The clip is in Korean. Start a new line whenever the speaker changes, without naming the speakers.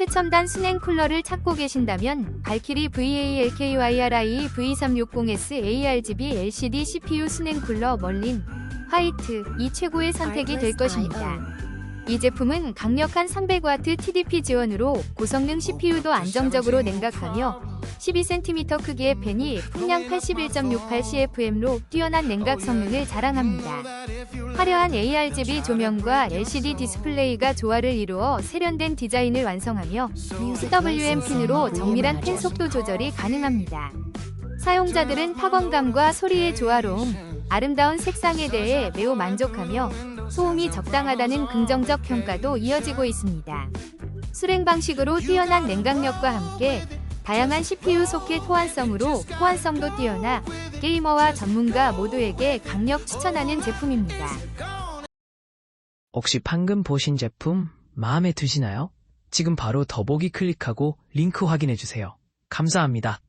최첨단 수냉 쿨러를 찾고 계신다면 발키리 VALKYRI V360S ARGB LCD CPU 수냉 쿨러 멀린 화이트 이 최고의 선택이 될 것입니다. 이 제품은 강력한 300W TDP 지원으로 고성능 CPU도 안정적으로 냉각하며 12cm 크기의 팬이 풍량 81.68CFM로 뛰어난 냉각 성능을 자랑합니다. 화려한 ARGB 조명과 LCD 디스플레이가 조화를 이루어 세련된 디자인을 완성하며 CWM 핀으로 정밀한 펜 속도 조절이 가능합니다. 사용자들은 타건감과 소리의 조화로움, 아름다운 색상에 대해 매우 만족하며 소음이 적당하다는 긍정적 평가도 이어지고 있습니다. 수냉 방식으로 뛰어난 냉각력과 함께 다양한 CPU 소켓 호환성으로 호환성도 뛰어나 게이머와 전문가 모두에게 강력 추천하는 제품입니다.
혹시 방금 보신 제품 마음에 드시나요? 지금 바로 더보기 클릭하고 링크 확인해 주세요. 감사합니다.